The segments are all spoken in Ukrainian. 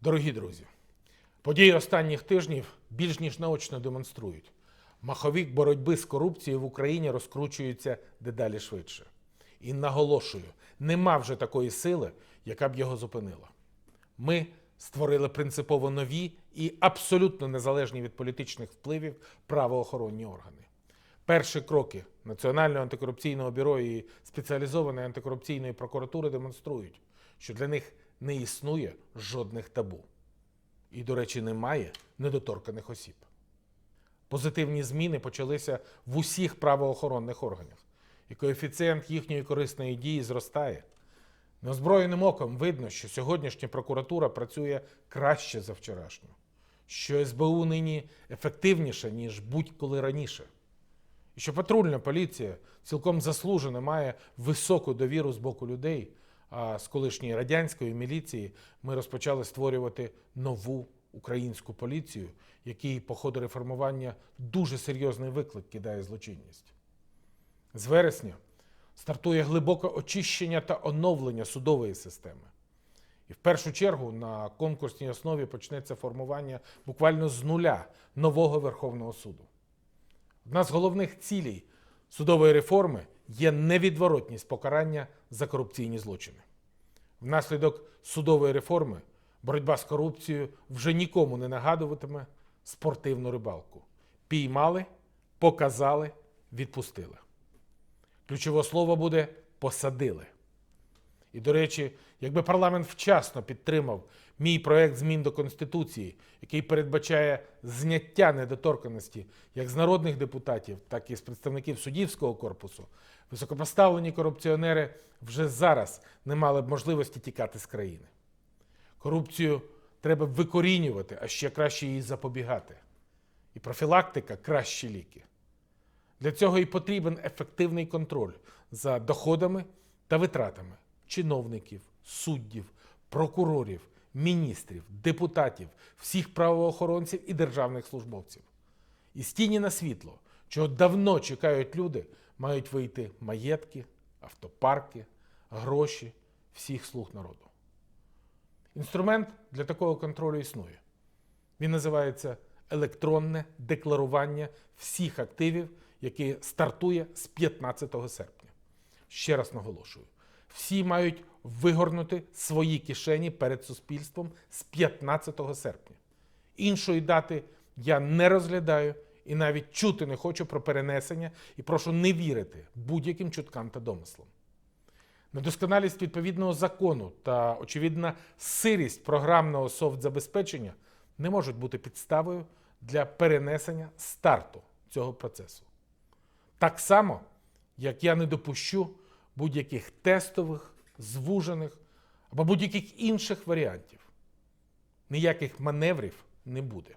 Дорогі друзі, події останніх тижнів більш ніж наочно демонструють. Маховік боротьби з корупцією в Україні розкручується дедалі швидше. І наголошую, нема вже такої сили, яка б його зупинила. Ми створили принципово нові і абсолютно незалежні від політичних впливів правоохоронні органи. Перші кроки Національного антикорупційного бюро і спеціалізованої антикорупційної прокуратури демонструють, що для них не існує жодних табу. І, до речі, немає недоторканих осіб. Позитивні зміни почалися в усіх правоохоронних органах, і коефіцієнт їхньої корисної дії зростає. Неозброєним оком видно, що сьогоднішня прокуратура працює краще за вчорашню, що СБУ нині ефективніша, ніж будь-коли раніше. І що патрульна поліція цілком заслужено має високу довіру з боку людей. А з колишньої радянської міліції ми розпочали створювати нову українську поліцію, якій по ходу реформування дуже серйозний виклик кидає злочинність. З вересня стартує глибоке очищення та оновлення судової системи. І в першу чергу на конкурсній основі почнеться формування буквально з нуля нового Верховного суду. Одна з головних цілей судової реформи є невідворотність покарання за корупційні злочини. Внаслідок судової реформи боротьба з корупцією вже нікому не нагадуватиме спортивну рибалку. Піймали, показали, відпустили. Ключове слово буде посадили. І, до речі, якби парламент вчасно підтримав мій проект змін до Конституції, який передбачає зняття недоторканості як з народних депутатів, так і з представників суддівського корпусу, високопоставлені корупціонери вже зараз не мали б можливості тікати з країни. Корупцію треба викорінювати, а ще краще її запобігати. І профілактика кращі ліки. Для цього і потрібен ефективний контроль за доходами та витратами чиновників, суддів, прокурорів, міністрів, депутатів, всіх правоохоронців і державних службовців. Із тіні на світло, чого давно чекають люди, мають вийти маєтки, автопарки, гроші всіх слуг народу. Інструмент для такого контролю існує. Він називається електронне декларування всіх активів, яке стартує з 15 серпня. Ще раз наголошую: всі мають вигорнути свої кишені перед суспільством з 15 серпня. Іншої дати я не розглядаю і навіть чути не хочу про перенесення і прошу не вірити будь-яким чуткам та домислам. Недосконалість відповідного закону та очевидна сирість програмного софтзабезпечення не можуть бути підставою для перенесення старту цього процесу. Так само, як я не допущу будь-яких тестових, звужених або будь-яких інших варіантів. Ніяких маневрів не буде.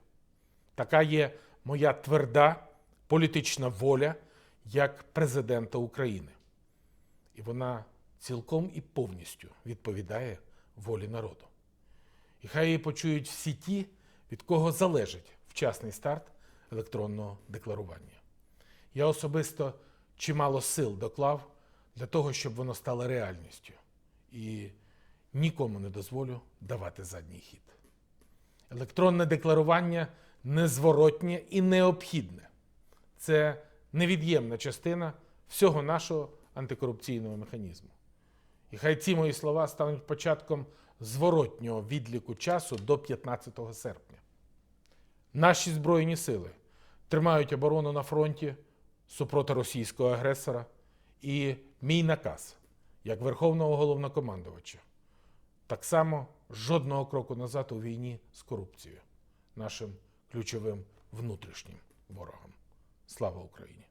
Така є моя тверда політична воля як президента України. І вона цілком і повністю відповідає волі народу. І хай її почують всі ті, від кого залежить вчасний старт електронного декларування. Я особисто чимало сил доклав для того, щоб воно стало реальністю. І нікому не дозволю давати задній хід. Електронне декларування незворотнє і необхідне. Це невід'ємна частина всього нашого антикорупційного механізму. І хай ці мої слова стануть початком зворотнього відліку часу до 15 серпня. Наші Збройні сили тримають оборону на фронті супроти російського агресора. І мій наказ як Верховного головнокомандувача так само жодного кроку назад у війні з корупцією, нашим ключовим внутрішнім ворогом. Слава Україні!